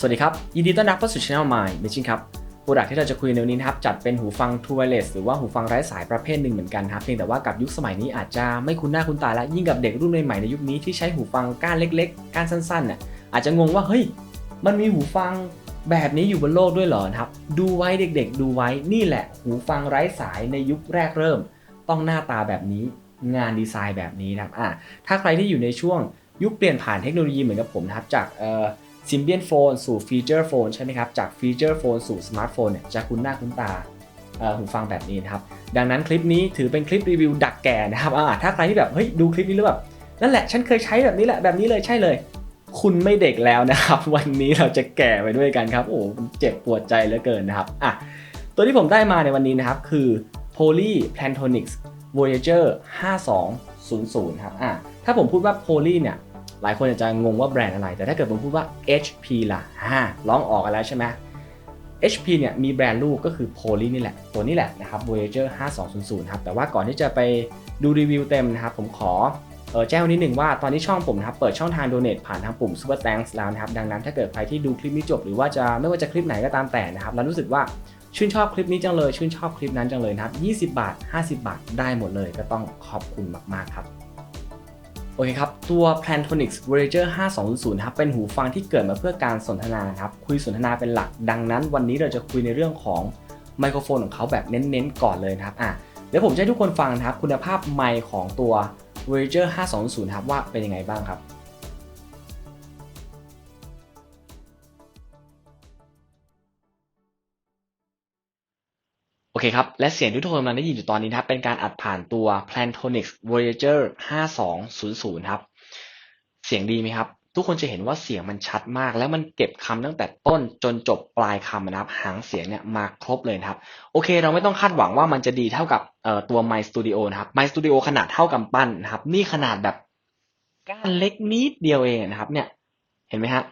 สวัสดีครับ ยินดีต้อนรับเข้าสู่ช่อง My m a c h i n ครับโปรดักที่เราจะคุยในวันนี้ครับจัดเป็นหูฟัง True Wireless หรือว่าหูฟังไร้สายประเภทหนึ่งเหมือนกันครับเพียงแต่ว่ากับยุคสมัยนี้อาจจะไม่คุ้นหน้าคุ้นตาและยิ่งกับเด็กรุ่นใหม่ในยุคนี้ที่ใช้หูฟังก้านเล็ก ๆ ก้านสั้นๆน่ะอาจจะงงว่าเฮ้ยมันมีหูฟังแบบนี้อยู่บนโลกด้วยเหรอครับ ดูไว้เด็ก ๆ ดูไว้นี่แหละ หูฟังไร้สายในยุคแรกเริ่ม ต้องหน้าตาแบบนี้งานดีไซน์แบบนี้นะครับอะถ้าใครที่อยู่ในช่วงยุคเปลี่ยนผ่านเทคโนโลยีเหมือนกับผมนะครับจากเอ่อ ซิมเบียนโฟนสู่ฟีเจอร์โฟนใช่ไหมครับ จากฟีเจอร์โฟนสู่สมาร์ทโฟนเนี่ยจะคุ้นหน้าคุ้นตาหูฟังแบบนี้นะครับ ดังนั้นคลิปนี้ถือเป็นคลิปรีวิวดักแก่นะครับถ้าใครที่แบบเฮ้ยดูคลิปนี้แล้วแบบนั่นแหละฉันเคยใช้แบบนี้แหละแบบนี้เลยใช่เลย คุณไม่เด็กแล้วนะครับ วันนี้เราจะแก่ไปด้วยกันครับ โอ้เจ็บปวดใจเหลือเกินนะครับอะตัวที่ผมได้มาในวันนี้นะครับคือ Poly Plantonics Voyager 5200 ครับอะถ้าผมพูดว่า Poly เนี่ย หลายคนอาจจะงงว่าแบรนด์อะไร แต่ถ้าเกิดผมพูดว่า HP ล่ะฮ่าร้องออกกันแล้วใช่ไหม HP เนี่ยมีแบรนด์ลูกก็คือ Poly นี่แหละ ตัวนี้แหละนะครับ Voyager 5200ครับแต่ว่าก่อนที่จะไปดูรีวิวเต็มนะครับ ผมขอเออแจ้งนิดหนึ่งว่าตอนนี้ช่องผมนะครับเปิดช่องทาง Donate ผ่านทางปุ่ม Super Thanks แล้วนะครับ ดังนั้นถ้าเกิดใครที่ดูคลิปนี้จบ หรือว่าจะไม่ว่าจะคลิปไหนก็ตามแต่นะครับแล้วรู้สึกว่าชื่นชอบคลิปนี้จังเลย ชื่นชอบคลิปนั้นจังเลยนะครับ 20 บาท 50 บาทได้หมดเลยก็ต้องขอบคุณมาก ๆ ครับ โอเคครับ ตัว Plantonics Voyager 5200ครับเป็นหูฟังที่เกิดมาเพื่อการสนทนาครับ คุยสนทนาเป็นหลัก ดังนั้น วันนี้เราจะคุยในเรื่องของไมโครโฟนของเขาแบบเน้นๆ ก่อนเลยครับอะเดี๋ยวผมจะให้ทุกคนฟังนะครับ คุณภาพไมค์ของตัว Voyager 5200ครับว่าเป็นยังไงบ้างครับ อเคครับ และเสียงที่ทุกคนกำลังได้ยินอยู่ตอนนี้นะครับ เป็นการอัดผ่านตัว Plantonics Voyager 5200 ครับ เสียงดีไหมครับ ทุกคนจะเห็นว่าเสียงมันชัดมาก แล้วมันเก็บคำตั้งแต่ต้นจนจบปลายคำนะครับ หางเสียงเนี่ยมาครบเลยครับ โอเค เราไม่ต้องคาดหวังว่ามันจะดีเท่ากับตัว My Studio นะครับ My Studio ขนาดเท่ากำปั้นนะครับ นี่ขนาดแบบก้านเล็กนิดเดียวเองนะครับ เนี่ย เห็นไหมฮะ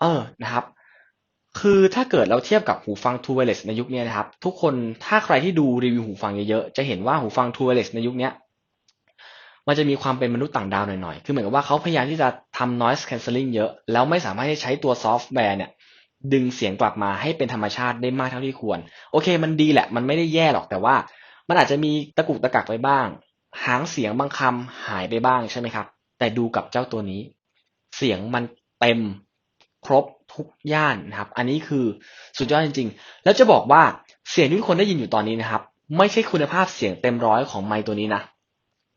เออ นะครับ คือถ้าเกิดเราเทียบกับหูฟัง True Wireless ในยุคนี้นะครับ ทุกคนถ้าใครที่ดูรีวิวหูฟังเยอะๆ จะเห็นว่าหูฟัง True Wireless ในยุคนี้มันจะมีความเป็นมนุษย์ต่างดาวหน่อยๆ คือเหมือนกับว่าเขาพยายามที่จะทำ noise cancelling เยอะ แล้วไม่สามารถที่จะใช้ตัวซอฟต์แวร์เนี่ย ดึงเสียงกลับมาให้เป็นธรรมชาติได้มากเท่าที่ควร โอเค มันดีแหละ มันไม่ได้แย่หรอกแต่ว่า มันอาจจะมีตะกุกตะกักไปบ้าง หางเสียงบางคำหายไปบ้างใช่ไหมครับ แต่ดูกับเจ้าตัวนี้ เสียงมันเต็ม ครบ ทุกย่านนะครับ อันนี้คือสุดยอดจริง ๆ แล้วจะบอกว่าเสียงที่ทุกคนได้ยินอยู่ตอนนี้นะครับ ไม่ใช่คุณภาพเสียงเต็มร้อยของไมค์ตัวนี้นะ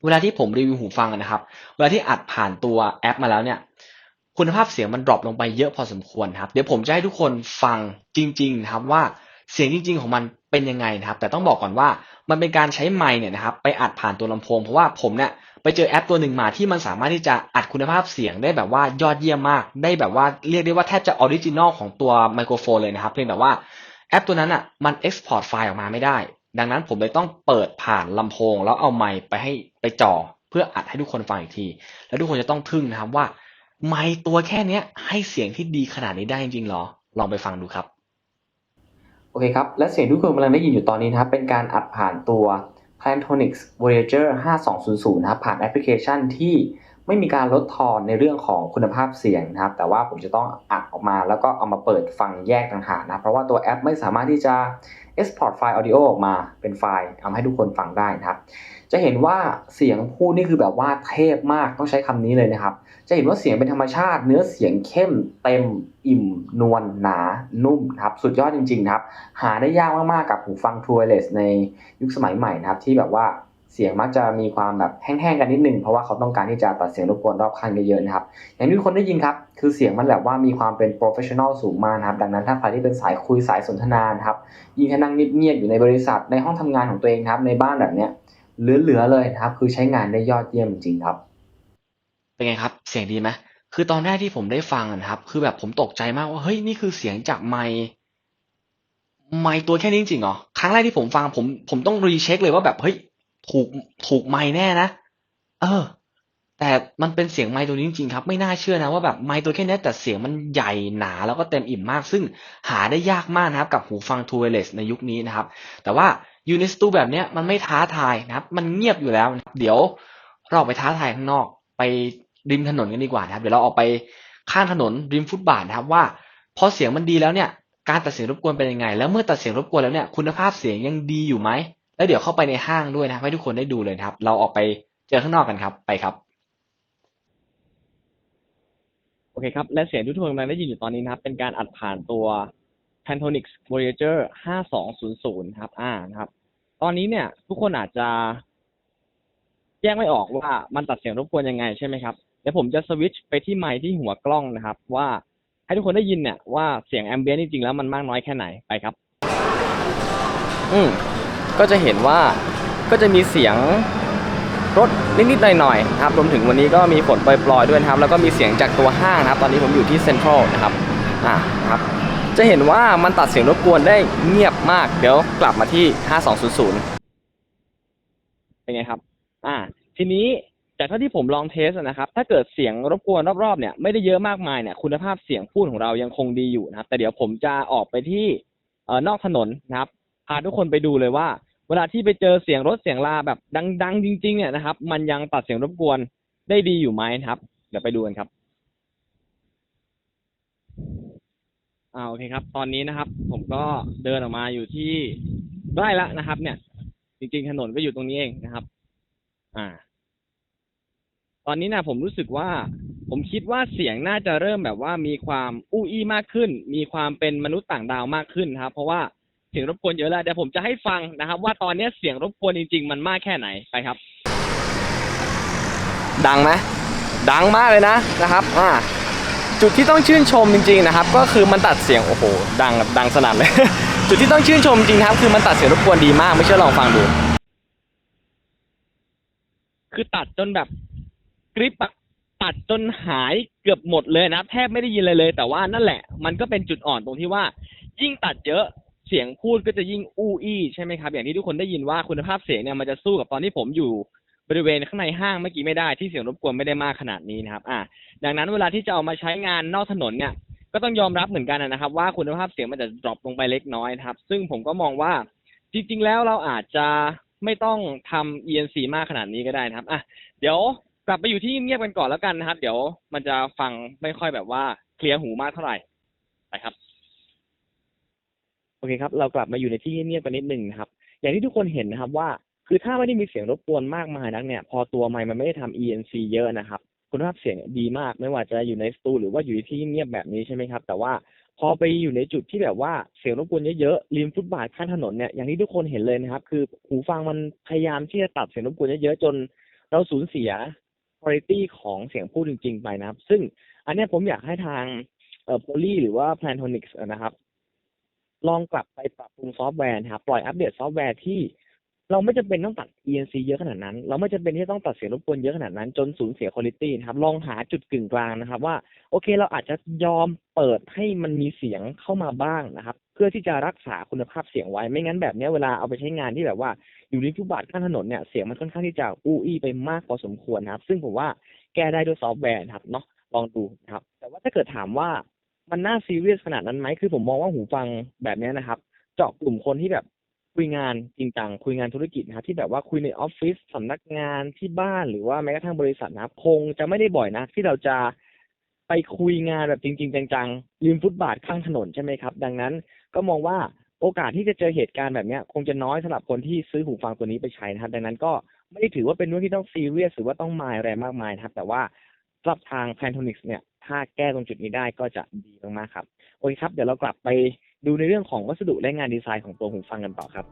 เวลาที่ผมรีวิวหูฟังนะครับ เวลาที่อัดผ่านตัวแอปมาแล้วเนี่ย คุณภาพเสียงมันดรอปลงไปเยอะพอสมควรครับ เดี๋ยวผมจะให้ทุกคนฟังจริงๆนะครับว่า เสียงจริง ๆ ของมันเป็นยังไงนะครับ แต่ต้องบอกก่อนว่ามันเป็นการใช้ไมค์เนี่ยนะครับไปอัดผ่านตัวลำโพง เพราะว่าผมเนี่ยไปเจอแอปตัวหนึ่งมาที่มันสามารถที่จะอัดคุณภาพเสียงได้แบบว่ายอดเยี่ยมมาก ได้แบบว่าเรียกได้ว่าแทบจะออริจินอลของตัวไมโครโฟนเลยนะครับ เพียงแต่ว่าแอปตัวนั้นอะมันเอ็กซ์พอร์ตไฟล์ออกมาไม่ได้ ดังนั้นผมเลยต้องเปิดผ่านลำโพง แล้วเอาไมค์ไปให้ไปจ่อเพื่ออัดให้ทุกคนฟังอีกที แล้วทุกคนจะต้องทึ่งนะครับว่าไมค์ตัวแค่เนี้ยให้เสียงที่ดีขนาดนี้ได้จริงๆหรอ ลองไปฟังดูครับ อเคครับ และเสียงที่ทุกคนกำลังได้ยินอยู่ตอนนี้นะครับ เป็นการอัดผ่านตัว Plantonics Voyager 5200 นะครับ ผ่านแอปพลิเคชันที่ ไม่มีการลดทอนในเรื่องของคุณภาพเสียงนะครับ แต่ว่าผมจะต้องอัดออกมาแล้วก็เอามาเปิดฟังแยกต่างหากนะเพราะว่าตัวแอปไม่สามารถที่จะ export ไฟล์ audio ออกมาเป็นไฟล์ทำให้ทุกคนฟังได้นะครับ จะเห็นว่าเสียงพูดนี่คือแบบว่าเทพมากต้องใช้คำนี้เลยนะครับ จะเห็นว่าเสียงเป็นธรรมชาติ เนื้อเสียงเข้มเต็ม อิ่ม นวลหนา นุ่มครับ สุดยอดจริงๆครับ หาได้ยากมากๆกับหูฟัง True Wireless ในยุคสมัยใหม่นะครับที่แบบว่า เสียงมักจะมีความแบบแห้งๆกันนิดนึงเพราะว่าเขาต้องการที่จะตัดเสียงรบกวนรอบข้างเยอะๆนะครับอย่างที่คนได้ยินครับคือเสียงมันแบบว่ามีความเป็น professional สูงมากนะครับดังนั้นถ้าใครที่เป็นสายคุยสายสนทนานครับยิ่งถ้านั่งเงียบๆอยู่ในบริษัทในห้องทำงานของตัวเองครับในบ้านแบบเนี้ยเหลือๆเลยนะครับคือใช้งานได้ยอดเยี่ยมจริงครับเป็นไงครับเสียงดีไหมคือตอนแรกที่ผมได้ฟังนะครับ คือแบบผมตกใจมากว่าเฮ้ยนี่คือเสียงจากไมไมค์ตัวแค่นี้จริงเหรอครั้งแรกที่ผมฟังผมผมต้องรีเช็คเลยว่าแบบเฮ้ย ถูกถูกไมค์แน่นะ เออ แต่มันเป็นเสียงไมค์ตัวนี้จริงๆครับ ไม่น่าเชื่อนะว่าแบบไมค์ตัวแค่นี้แต่เสียงมันใหญ่หนาแล้วก็เต็มอิ่มมาก ซึ่งหาได้ยากมากนะครับ กับหูฟัง True Wireless ในยุคนี้นะครับ แต่ว่ายูนิสตูแบบเนี้ยมันไม่ท้าทายนะครับ มันเงียบอยู่แล้วนะครับ เดี๋ยวเราไปท้าทายข้างนอก ไปริมถนนกันดีกว่านะครับ เดี๋ยวเราออกไปข้างถนนริมฟุตบาทนะครับว่าพอเสียงมันดีแล้วเนี่ยการตัดเสียงรบกวนเป็นยังไง แล้วเมื่อตัดเสียงรบกวนแล้วเนี่ยคุณภาพเสียงยังดีอยู่ไหม แล้วเดี๋ยวเข้าไปในห้างด้วยนะครับให้ทุกคนได้ดูเลยครับ เราออกไปเจอข้างนอกกันครับ ไปครับ โอเคครับ และเสียงที่ทุกคนกำลังได้ยินอยู่ตอนนี้นะครับ เป็นการอัดผ่านตัว Pantonics Voyager 5200 ครับ อ่านะครับ ตอนนี้เนี่ย ทุกคนอาจจะแยกไม่ออกว่ามันตัดเสียงรบกวนยังไงใช่ไหมครับเดี๋ยวผมจะสวิตช์ไปที่ไมค์ที่หัวกล้องนะครับ ว่าให้ทุกคนได้ยินเนี่ยว่าเสียงแอมเบียนจริงๆแล้วมันมากน้อยแค่ไหนไปครับ อืม ก็จะเห็นว่าก็จะมีเสียงรถนิดๆหน่อยๆนะครับรวมถึงวันนี้ก็มีฝนปล่อยๆด้วยนะครับ แล้วก็มีเสียงจากตัวห้างนะครับ ตอนนี้ผมอยู่ที่เซ็นทรัลนะครับอ่าครับ จะเห็นว่ามันตัดเสียงรบกวนได้เงียบมาก เดี๋ยวกลับมาที่ 5200 เป็นไงครับ อ่า ทีนี้จากเท่าที่ผมลองเทสนะครับ ถ้าเกิดเสียงรบกวนรอบๆเนี่ยไม่ได้เยอะมากมายเนี่ยคุณภาพเสียงพูดของเรายังคงดีอยู่นะครับ แต่เดี๋ยวผมจะออกไปที่เอ่อนอกถนนนะครับพาทุกคนไปดูเลยว่า เวลาที่ไปเจอเสียงรถเสียงลาแบบดัง ๆ จริง ๆ เนี่ยนะครับ มันยังตัดเสียงรบกวนได้ดีอยู่ไหมครับ เดี๋ยวไปดูกันครับอ่าโอเคครับ ตอนนี้นะครับ ผมก็เดินออกมาอยู่ที่ใกล้ละนะครับ เนี่ย จริง ๆ ถนนก็อยู่ตรงนี้เองนะครับ อ่า ตอนนี้นะผมรู้สึกว่า ผมคิดว่าเสียงน่าจะเริ่มแบบว่ามีความอู้อี้มากขึ้น มีความเป็นมนุษย์ต่างดาวมากขึ้นนครับ เพราะว่า เสียงรบกวนเยอะแล้วเดี๋ยวผมจะให้ฟังนะครับ ว่าตอนนี้เสียงรบกวนจริง ๆ มันมากแค่ไหนไปครับ ดังไหมดังมากเลยนะนะครับอ่าจุดที่ต้องชื่นชมจริง ๆนะครับ ก็คือมันตัดเสียงโอ้โหดังแบบดังสนั่นเลย จุดที่ต้องชื่นชมจริงๆนะครับ คือมันตัดเสียงรบกวนดีมากไม่เชื่อลองฟังดู คือตัดจนแบบกริปอะตัดจนหายเกือบหมดเลยนะครับแทบไม่ได้ยินเลยเลย แต่ว่านั่นแหละ มันก็เป็นจุดอ่อนตรงที่ว่า ยิ่งตัดเยอะ เสียงพูดก็จะยิ่งอู้อี้ใช่ไหมครับ อย่างที่ทุกคนได้ยินว่าคุณภาพเสียงเนี่ยมันจะสู้กับตอนที่ผมอยู่บริเวณข้างในห้างเมื่อกี้ไม่ได้ที่เสียงรบกวนไม่ได้มากขนาดนี้นะครับ อ่า ดังนั้นเวลาที่จะเอามาใช้งานนอกถนนเนี่ย ก็ต้องยอมรับเหมือนกันนะครับ ว่าคุณภาพเสียงมันจะดรอปลงไปเล็กน้อยครับ ซึ่งผมก็มองว่าจริง ๆ แล้วเราอาจจะไม่ต้องทำ ENC มากขนาดนี้ก็ได้นะครับ อะ เดี๋ยวกลับไปอยู่ที่เงียบกันก่อนแล้วกันนะครับ เดี๋ยวมันจะฟังไม่ค่อยแบบว่าเคลียร์หูมากเท่าไหร่ ไปครับ โอเคครับ เรากลับมาอยู่ในที่เงียบๆกันนิดหนึ่งนะครับ อย่างที่ทุกคนเห็นนะครับว่า คือถ้าไม่ได้มีเสียงรบกวนมากมายนักเนี่ย พอตัวไมค์มันไม่ได้ทำ ENC เยอะนะครับ คุณภาพเสียงดีมาก ไม่ว่าจะอยู่ในสตูหรือว่าอยู่ในที่เงียบแบบนี้ใช่ไหมครับ แต่ว่าพอไปอยู่ในจุดที่แบบว่าเสียงรบกวนเยอะๆริมฟุตบาทข้างถนนเนี่ย อย่างที่ทุกคนเห็นเลยนะครับ คือหูฟังมันพยายามที่จะตัดเสียงรบกวนเยอะๆจน เราสูญเสีย quality ของเสียงพูดจริง ๆ ไปนะครับ ซึ่งอันนี้ผมอยากให้ทางเอ่อ Poly หรือว่า Plantonics นะครับ ลองกลับไปปรับปรุงซอฟต์แวร์นะครับปล่อยอัปเดตซอฟต์แวร์ที่เราไม่จำเป็นต้องตัด ENC เยอะขนาดนั้น เราไม่จำเป็นที่ต้องตัดเสียงรบกวนเยอะขนาดนั้น จนสูญเสียคุณภาพนะครับลองหาจุดกึ่งกลางนะครับ ว่าโอเคเราอาจจะยอมเปิดให้มันมีเสียงเข้ามาบ้างนะครับ เพื่อที่จะรักษาคุณภาพเสียงไว้ ไม่งั้นแบบนี้เวลาเอาไปใช้งานที่แบบว่า อยู่ในฟุตบาทข้างถนนเนี่ยเสียงมันค่อนข้างที่จะอู้อี้ไปมากพอสมควรนะครับ ซึ่งผมว่าแก้ได้ด้วยซอฟต์แวร์นะครับเนาะลองดูนะครับ แต่ว่าถ้าเกิดถามว่า มันน่าซีเรียสขนาดนั้นไหมคือผมมองว่าหูฟังแบบนี้นะครับ เจาะกลุ่มคนที่แบบคุยงานจริงจังคุยงานธุรกิจนะครับที่แบบว่าคุยในออฟฟิศสำนักงานที่บ้านหรือว่าแม้กระทั่งบริษัทนะครับคงจะไม่ได้บ่อยนะที่เราจะไปคุยงานแบบจริง ๆ จังๆริมฟุตบาทข้างถนนใช่ไหมครับ ดังนั้นก็มองว่าโอกาสที่จะเจอเหตุการณ์แบบนี้คงจะน้อยสำหรับคนที่ซื้อหูฟังตัวนี้ไปใช้นะครับ ดังนั้นก็ไม่ได้ถือว่าเป็นเรื่องที่ต้องซีเรียสหรือว่าต้องมายอะไรมากมายนะครับ แต่ว่าำหรับทาง Pantonics เนี่ย ถ้าแก้ตรงจุดนี้ได้ก็จะดีมากๆครับ โอเคครับ เดี๋ยวเรากลับไปดูในเรื่องของวัสดุและงานดีไซน์ของตัวหูฟังกันต่อครับ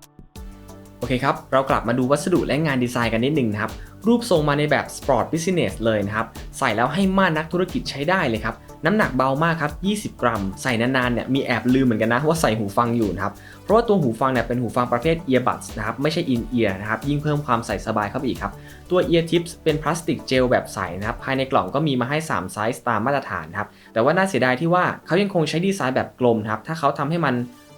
โอเคครับ เรากลับมาดูวัสดุและงานดีไซน์กันนิดหนึ่งนะครับ รูปทรงมาในแบบ Sport Business เลยนะครับ ใส่แล้วให้ม่านนักธุรกิจใช้ได้เลยครับ น้ำหนักเบามากครับ 20 กรัม ใส่นานๆเนี่ยมีแอบลืมเหมือนกันนะว่าใส่หูฟังอยู่นะครับ เพราะว่าตัวหูฟังเนี่ยเป็นหูฟังประเภท earbuds นะครับไม่ใช่ in ear นะครับยิ่งเพิ่มความใส่สบายเข้าไปอีกครับ ตัว ear tips เป็นพลาสติกเจลแบบใสนะครับภายในกล่องก็มีมาให้ 3 ไซส์ตามมาตรฐานครับแต่ว่าน่าเสียดายที่ว่าเขายังคงใช้ดีไซน์แบบกลมครับถ้าเขาทำให้มัน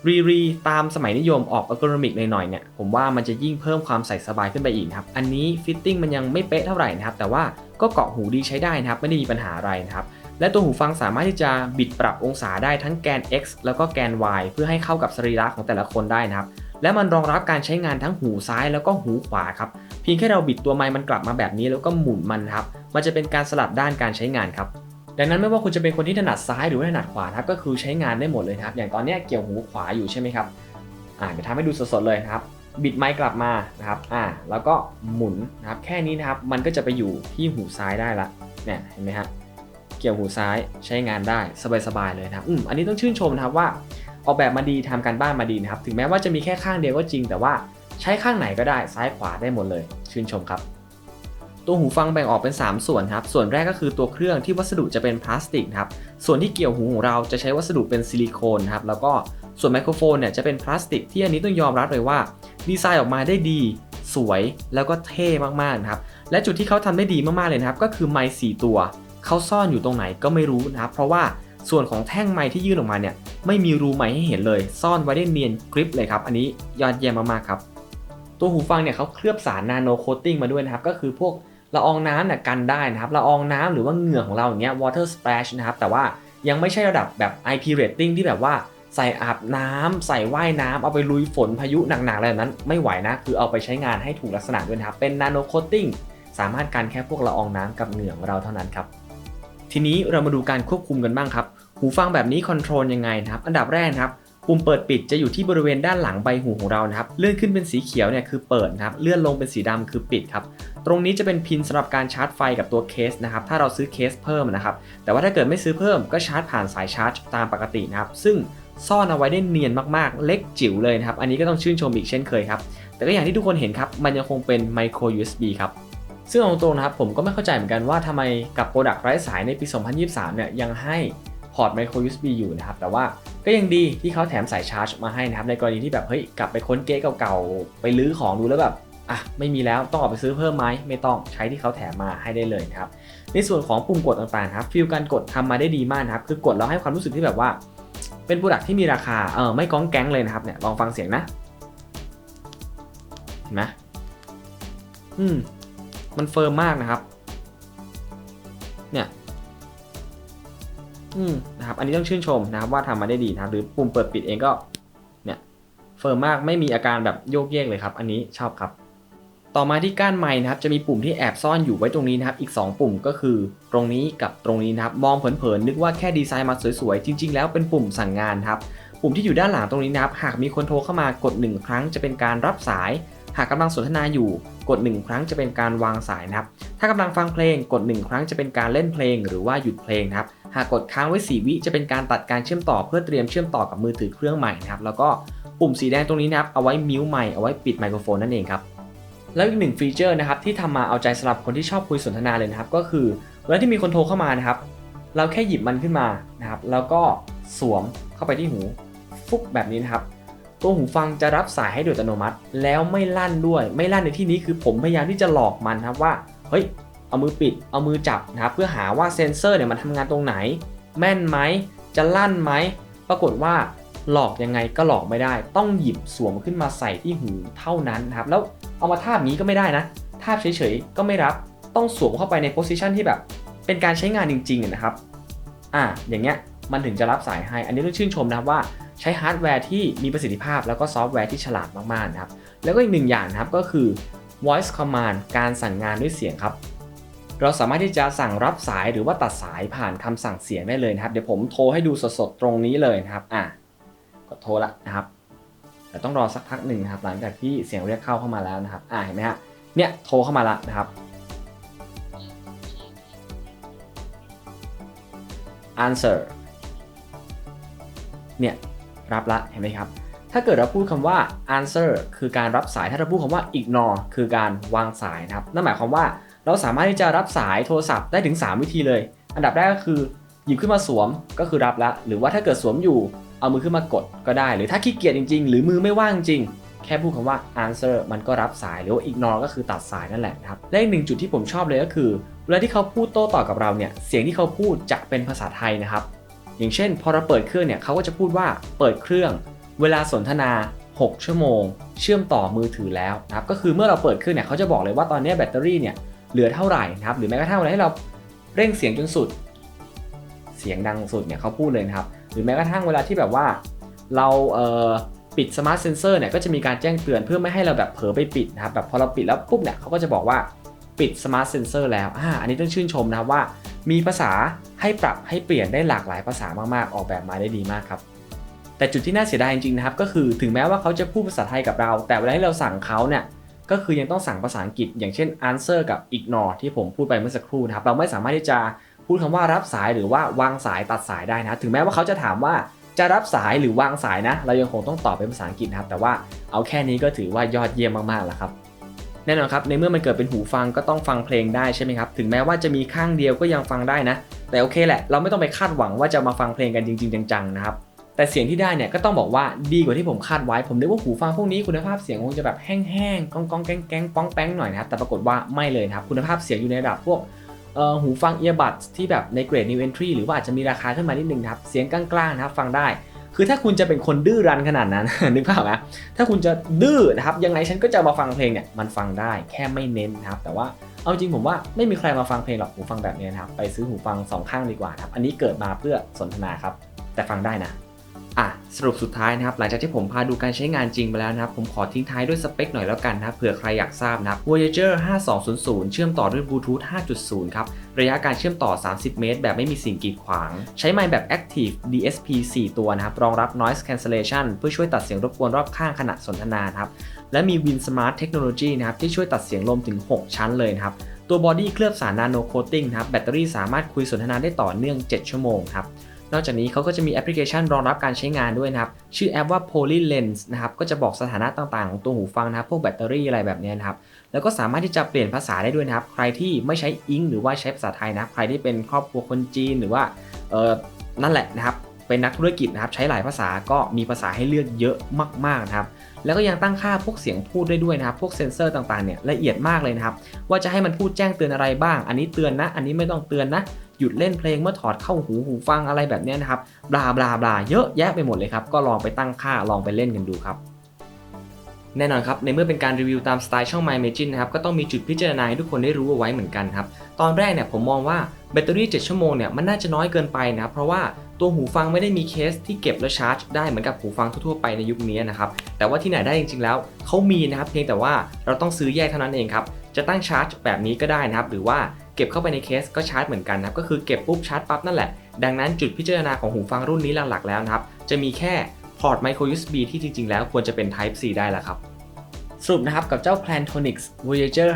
รีรีตามสมัยนิยมออกอัลกอริมิกหน่อยๆเนี่ยผมว่ามันจะยิ่งเพิ่มความใส่สบายขึ้นไปอีกครับอันนี้ฟิตติ้งมันยังไม่เป๊ะเท่าไหร่นะครับแต่ว่าก็เกาะหูดีใช้ได้นะครับไม่ได้มีปัญหาอะไรนะครับ และตัวหูฟังสามารถที่จะบิดปรับองศาได้ทั้งแกน x แล้วก็แกน y เพื่อให้เข้ากับสรีระของแต่ละคนได้นะครับและมันรองรับการใช้งานทั้งหูซ้ายแล้วก็หูขวาครับเพียงแค่เราบิดตัวไมค์มันกลับมาแบบนี้แล้วก็หมุนมันครับมันจะเป็นการสลับด้านการใช้งานครับดังนั้นไม่ว่าคุณจะเป็นคนที่ถนัดซ้ายหรือถนัดขวาครับก็คือใช้งานได้หมดเลยครับ อย่างตอนนี้เกี่ยวหูขวาอยู่ใช่ไหมครับอ่าเดี๋ยวทำให้ดูสดๆเลยนะครับ บิดไมค์กลับมานะครับอ่าแล้วก็หมุนนะครับแค่นี้นะครับมันก็จะไปอยู่ที่หูซ้ายได้ละเนี่ยเห็นไหมฮะ เกี่ยวหูซ้ายใช้งานได้สบายๆเลยนะครับอืมอันนี้ต้องชื่นชมนะครับว่าออกแบบมาดีทำการบ้านมาดีนะครับ ถึงแม้ว่าจะมีแค่ข้างเดียวก็จริง แต่ว่าใช้ข้างไหนก็ได้ซ้ายขวาได้หมดเลย ชื่นชมครับ ตัวหูฟังแบ่งออกเป็น 3 ส่วนครับ ส่วนแรกก็คือตัวเครื่องที่วัสดุจะเป็นพลาสติกครับ ส่วนที่เกี่ยวหูของเราจะใช้วัสดุเป็นซิลิโคนครับ แล้วก็ส่วนไมโครโฟนเนี่ยจะเป็นพลาสติกที่อันนี้ต้องยอมรับเลยว่าดีไซน์ออกมาได้ดีสวยแล้วก็เท่มากๆนะครับ และจุดที่เขาทำได้ดีมากๆเลยนะครับ ก็คือไมค์สี่ตัว เขาซ่อนอยู่ตรงไหนก็ไม่รู้นะครับ เพราะว่าส่วนของแท่งไมค์ที่ยื่นออกมาเนี่ยไม่มีรูไมค์ให้เห็นเลย ซ่อนไว้ได้เนียนกริปเลยครับ อันนี้ยอดเยี่ยมมากๆครับ ตัวหูฟังเนี่ยเขาเคลือบสารนาโนโคตติ้งมาด้วยนะครับ ก็คือพวกละอองน้ำเนี่ยกันได้นะครับละอองน้ำหรือว่าเหงื่อของเราอย่างเงี้ย water splash นะครับ แต่ว่ายังไม่ใช่ระดับแบบ IP rating ที่แบบว่าใส่อาบน้ำใส่ว่ายน้ำเอาไปลุยฝนพายุหนักๆอะไรแบบนั้น ไม่ไหวนะ คือเอาไปใช้งานให้ถูกลักษณะด้วยนะครับ เป็นนาโนโคตติ้งสามารถกันแค่พวกละอองน้ำกับเหงื่อของเราเท่านั้นครับ ทีนี้เรามาดูการควบคุมกันบ้างครับ หูฟังแบบนี้คอนโทรลยังไงนะครับ อันดับแรกครับ ปุ่มเปิดปิดจะอยู่ที่บริเวณด้านหลังใบหูของเรานะครับ เลื่อนขึ้นเป็นสีเขียวเนี่ยคือเปิดนะครับ เลื่อนลงเป็นสีดำคือปิดครับ ตรงนี้จะเป็นพินสำหรับการชาร์จไฟกับตัวเคสนะครับ ถ้าเราซื้อเคสเพิ่มนะครับ แต่ว่าถ้าเกิดไม่ซื้อเพิ่มก็ชาร์จผ่านสายชาร์จตามปกตินะครับ ซึ่งซ่อนเอาไว้ได้เนียนมากๆ เล็กจิ๋วเลยนะครับ อันนี้ก็ต้องชื่นชมอีกเช่นเคยครับ แต่ก็อย่างที่ทุกคนเห็นครับ มันยังคงเป็น micro USB ครับ ซึ่งอาตรงๆนะครับผมก็ไม่เข้าใจเหมือนกันว่าทำไมกับโปรดักต์ไร้สายในปี 2023 เนี่ยยังให้พอร์ต micro USB อยู่นะครับ แต่ว่าก็ยังดีที่เขาแถมสายชาร์จมาให้นะครับ ในกรณีที่แบบเฮ้ยกลับไปค้นเก๊ะเก่าๆ ไปลื้อของดูแล้วแบบอะไม่มีแล้วต้องออกไปซื้อเพิ่มไหมไม่ต้องใช้ที่เขาแถมมาให้ได้เลยครับในส่วนของปุ่มกดต่างๆครับฟิลการกดทำมาได้ดีมากครับคือกดแล้วให้ความรู้สึกที่แบบว่า เป็นโปรดักที่มีราคาเออไม่ก้องแก๊งเลยนะครับเนี่ยลองฟังเสียงนะเห็นไหมอืม มันเฟิร์มมากนะครับ เนี่ย อืมนะครับ อันนี้ต้องชื่นชมนะครับ ว่าทำมาได้ดีนะครับ หรือปุ่มเปิดปิดเองก็ เนี่ย เฟิร์มมาก ไม่มีอาการแบบโยกเยกเลยครับ อันนี้ชอบครับ ต่อมาที่ก้านไม้นะครับ จะมีปุ่มที่แอบซ่อนอยู่ไว้ตรงนี้นะครับ อีก 2 ปุ่มก็คือ ตรงนี้กับตรงนี้นะครับ มองเผินๆนึกว่าแค่ดีไซน์มาสวยๆ จริง ๆ แล้วเป็นปุ่มสั่งงานครับ ปุ่มที่อยู่ด้านหลังตรงนี้นะครับ หากมีคนโทรเข้ามากด 1 ครั้งจะเป็นการรับสาย หากกำลังสนทนาอยู่กด 1 ครั้งจะเป็นการวางสายนะครับ ถ้ากำลังฟังเพลงกด 1 ครั้งจะเป็นการเล่นเพลง หรือว่าหยุดเพลงนะครับ หากกดค้างไว้ 4 วิจะเป็นการตัดการเชื่อมต่อเพื่อเตรียมเชื่อมต่อกับมือถือเครื่องใหม่นะครับ แล้วก็ปุ่มสีแดงตรงนี้นะครับ เอาไว้มิวไมค์เอาไว้ปิดไมโครโฟนนั่นเองครับ แล้วอีกหนึ่งฟีเจอร์นะครับที่ทำมาเอาใจสำหรับคนที่ชอบคุยสนทนาเลยนะครับ ก็คือเวลาที่มีคนโทรเข้ามานะครับ เราแค่หยิบมันขึ้นมานะครับ แล้วก็สวมเข้าไปที่หูฟุบแบบนี้นะครับ ตัวหูฟังจะรับสายให้โดยอัตโนมัติ แล้วไม่ลั่นด้วย ไม่ลั่นในที่นี้คือผมพยายามที่จะหลอกมันครับว่า เฮ้ย เอามือปิด เอามือจับนะครับ เพื่อหาว่าเซนเซอร์เนี่ยมันทำงานตรงไหน แม่นไหม จะลั่นไหม ปรากฏว่าหลอกยังไงก็หลอกไม่ได้ ต้องหยิบสวมขึ้นมาใส่ที่หูเท่านั้นนะครับ แล้วเอามาทาบนี้ก็ไม่ได้นะ ทาบเฉยๆ ก็ไม่รับ ต้องสวมเข้าไปในโพสิชันที่แบบ เป็นการใช้งานจริงๆนะครับ อ่า อย่างเงี้ย มันถึงจะรับสายให้ อันนี้ต้องชื่นชมนะครับว่า ใช้ฮาร์ดแวร์ที่มีประสิทธิภาพ แล้วก็ซอฟต์แวร์ที่ฉลาดมากๆนะครับแล้วก็อีกหนึ่งอย่างนะครับก็คือ voice command การสั่งงานด้วยเสียงครับ เราสามารถที่จะสั่งรับสายหรือว่าตัดสายผ่านคำสั่งเสียงได้เลยนะครับ เดี๋ยวผมโทรให้ดูสดๆตรงนี้เลยนะครับอะกดโทรละนะครับแต่ต้องรอสักพักหนึ่งนะครับ หลังจากที่เสียงเรียกเข้าเข้ามาแล้วนะครับอ่าเห็นไหมฮะเนี่ยโทรเข้ามาล้วนะครับ answer เนี่ย รับละเห็นไหมครับ ถ้าเกิดเราพูดคำว่า answer คือการรับสายถ้าเราพูดคำว่า ignore คือการวางสายนะครับนั่นหมายความว่าเราสามารถที่จะรับสายโทรศัพท์ได้ถึง 3 วิธีเลย อันดับแรกก็คือหยิบขึ้นมาสวมก็คือรับละหรือว่าถ้าเกิดสวมอยู่เอามือขึ้นมากดก็ได้ หรือถ้าขี้เกียจจริง ๆ หรือมือไม่ว่างจริง แค่พูดคำว่า answer มันก็รับสายหรือว่า ignore ก็คือตัดสายนั่นแหละนะครับและอีกหนึ่งจุดที่ผมชอบเลยก็คือเวลาที่เขาพูดโต้ตอบกับเราเนี่ยเสียงที่เขาพูดจะเป็นภาษาไทยนะครับ อย่างเช่น พอเราเปิดเครื่องเนี่ยเขาก็จะพูดว่าเปิดเครื่อง เวลาสนทนา 6 ชั่วโมง เชื่อมต่อมือถือแล้วนะครับก็คือเมื่อเราเปิดเครื่องเนี่ยเขาจะบอกเลยว่าตอนนี้แบตเตอรี่เนี่ยเหลือเท่าไหร่นะครับหรือแม้กระทั่งเวลาที่เราเร่งเสียงจนสุด เสียงดังสุดเนี่ยเขาพูดเลยนะครับ หรือแม้กระทั่งเวลาที่แบบว่าเราเปิดสมาร์ทเซนเซอร์เนี่ยก็จะมีการแจ้งเตือนเพื่อไม่ให้เราแบบเผลอไปปิดนะครับแบบพอเราปิดแล้วปุ๊บเนี่ยเขาก็จะบอกว่าปิดสมาร์ทเซนเซอร์แล้วอ่าอันนี้ต้องชื่นชมนะครับว่า มีภาษาให้ปรับให้เปลี่ยนได้หลากหลายภาษามากๆ ออกแบบมาได้ดีมากครับ แต่จุดที่น่าเสียดายจริงๆนะครับ ก็คือถึงแม้ว่าเขาจะพูดภาษาไทยกับเรา แต่เวลาที่เราสั่งเขาเนี่ยก็คือยังต้องสั่งภาษาอังกฤษ อย่างเช่น answer กับ ignore ที่ผมพูดไปเมื่อสักครู่นะครับ เราไม่สามารถที่จะพูดคำว่ารับสายหรือว่าวางสายตัดสายได้นะ ถึงแม้ว่าเขาจะถามว่าจะรับสายหรือวางสายนะ เรายังคงต้องตอบเป็นภาษาอังกฤษนะครับ แต่ว่าเอาแค่นี้ก็ถือว่ายอดเยี่ยมมากๆแล้วครับ แน่นอนครับในเมื่อมันเกิดเป็นหูฟังก็ต้องฟังเพลงได้ใช่ไหมครับถึงแม้ว่าจะมีข้างเดียวก็ยังฟังได้นะ แต่โอเคแหละ เราไม่ต้องไปคาดหวังว่าจะมาฟังเพลงกันจริง ๆ จังๆนะครับแต่เสียงที่ได้เนี่ยก็ต้องบอกว่าดีกว่าที่ผมคาดไว้ ผมนึกว่าหูฟังพวกนี้คุณภาพเสียงคงจะแบบแห้งๆก้องๆแก๊งๆป้องแป้งหน่อยนะครับแต่ปรากฏว่าไม่เลยนะครับคุณภาพเสียงอยู่ในระดับพวกหูฟังเอียบัดที่แบบในเกรด New Entry หรือว่าอาจจะมีราคาขึ้นมานิดนึงครับเสียงกลางๆนะครับฟังได้ คือถ้าคุณจะเป็นคนดื้อรั้นขนาดนั้น นึกภาพไหมถ้าคุณจะดื้อนะครับยังไงฉันก็จะมาฟังเพลงเนี่ยมันฟังได้แค่ไม่เน้นนะครับ แต่ว่าเอาจริงผมว่าไม่มีใครมาฟังเพลงหรอกหูฟังแบบนี้นะครับไปซื้อหูฟังสองข้างดีกว่าครับอันนี้เกิดมาเพื่อสนทนาครับ แต่ฟังได้นะอะสรุปสุดท้ายนะครับหลังจากที่ผมพาดูการใช้งานจริงไปแล้วนะครับ ผมขอทิ้งท้ายด้วยสเปคหน่อยแล้วกันนะเผื่อใครอยากทราบนะครับ Voyager 5200 เชื่อมต่อด้วย Bluetooth 5.0 ครับ ระยะการเชื่อมต่อ 30 เมตร แบบไม่มีสิ่งกีดขวาง ใช้ไมค์แบบ Active DSP 4 ตัวนะครับ รองรับ Noise Cancellation เพื่อช่วยตัดเสียงรบกวนรอบข้างขณะสนทนาครับ และมี Win Smart Technology นะครับที่ช่วยตัดเสียงลมถึง 6 ชั้นเลยนะครับ ตัวบอดี้เคลือบสารนาโนโคตติ้งนะครับ แบตเตอรี่สามารถคุยสนทนาได้ต่อเนื่อง 7 ชั่วโมงครับ นอกจากนี้เขาก็จะมีแอปพลิเคชันรองรับการใช้งานด้วยนะครับ ชื่อแอปว่า PolyLens นะครับ ก็จะบอกสถานะต่างๆ ของตัวหูฟังนะครับพวกแบตเตอรี่อะไรแบบนี้นะครับ แล้วก็สามารถที่จะเปลี่ยนภาษาได้ด้วยนะครับ ใครที่ไม่ใช้อิงหรือว่าใช้ภาษาไทยนะครับ ใครที่เป็นครอบครัวคนจีนหรือว่า เออนั่นแหละนะครับ เป็นนักธุรกิจนะครับ ใช้หลายภาษาก็มีภาษาให้เลือกเยอะมากๆนะครับ แล้วก็ยังตั้งค่าพวกเสียงพูดได้ด้วยนะครับ พวกเซนเซอร์ต่างๆ เนี่ยละเอียดมากเลยนะครับ ว่าจะให้มันพูดแจ้งเตือนอะไรบ้าง อันนี้เตือนนะ อันนี้ไม่ต้องเตือนนะ หยุดเล่นเพลงเมื่อถอดเข้าหูหูฟังอะไรแบบนี้นะครับบลาบลาบลาเยอะแยะไปหมดเลยครับ ก็ลองไปตั้งค่าลองไปเล่นกันดูครับแน่นอนครับ ในเมื่อเป็นการรีวิวตามสไตล์ช่อง My Imagine นะครับ ก็ต้องมีจุดพิจารณาให้ทุกคนได้รู้เอาไว้เหมือนกันครับ ตอนแรกเนี่ยผมมองว่าแบตเตอรี่ 7 ชั่วโมงเนี่ย มันน่าจะน้อยเกินไปนะครับ เพราะว่าตัวหูฟังไม่ได้มีเคสที่เก็บและชาร์จได้เหมือนกับหูฟังทั่วๆไปในยุคนี้นะครับ แต่ว่าที่ไหนได้จริงๆแล้วเขามีนะครับ เพียงแต่ว่าเราต้องซื้อแยกเท่านั้นเองครับ จะตั้งชาร์จแบบนี้ก็ได้นะครับ หรือว่า เก็บเข้าไปในเคสก็ชาร์จเหมือนกันนะครับก็คือเก็บปุ๊บชาร์จปั๊บนั่นแหละ ดังนั้นจุดพิจารณาของหูฟังรุ่นนี้หลักๆแล้วนะครับ จะมีแค่พอร์ต micro USB ที่จริงๆ แล้วควรจะเป็น Type C ได้แล้วครับ สรุปนะครับกับเจ้า Plantronics Voyager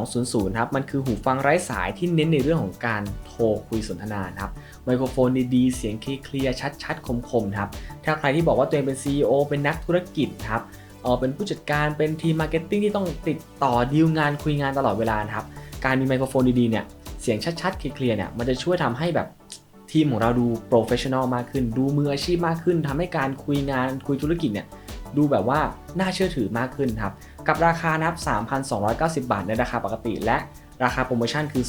5200ครับมันคือหูฟังไร้สายที่เน้นในเรื่องของการโทรคุยสนทนานครับไมโครโฟนดีๆ เสียงเคลียร์ชัดๆ คมๆครับถ้าใครที่บอกว่าตัวเองเป็น CEO เป็นนักธุรกิจครับเออเป็นผู้จัดการเป็นทีมมาร์เก็ตติ้งที่ต้องติดต่อดีลงานคุยงานตลอดเวลาครับ การมีไมโครโฟนดีๆเนี่ยเสียงชัดๆเคลียร์เนี่ยมันจะช่วยทำให้แบบทีมของเราดูโปรเฟชชั่นอลมากขึ้น ดูมืออาชีพมากขึ้นทำให้การคุยงานคุยธุรกิจเนี่ยดูแบบว่าน่าเชื่อถือมากขึ้นครับ กับราคานับ 3,290 บาทในราคาปกติและ ราคาโปรโมชั่นคือ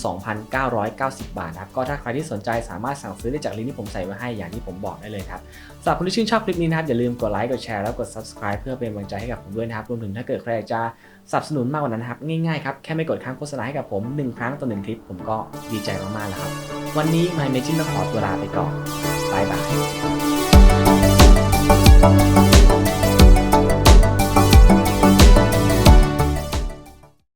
2,990 บาทนะครับก็ถ้าใครที่สนใจสามารถสั่งซื้อได้จากลิงก์ที่ผมใส่ไว้ให้อย่างที่ผมบอกได้เลยครับสำหรับคนที่ชื่นชอบคลิปนี้นะครับอย่าลืมกดไลค์กดแชร์แล้วกด subscribe เพื่อเป็นกำลังใจให้กับผมด้วยนะครับรวมถึงถ้าเกิดใครอยากจะสนับสนุนมากกว่านั้นนะครับง่ายๆครับแค่ไม่กดค้างโฆษณาให้กับผม1ครั้งต่อ1คลิปผมก็ดีใจมากๆแล้วครับวันนี้ My Imagine ต้องขอตัวลาไปก่อนบายบาย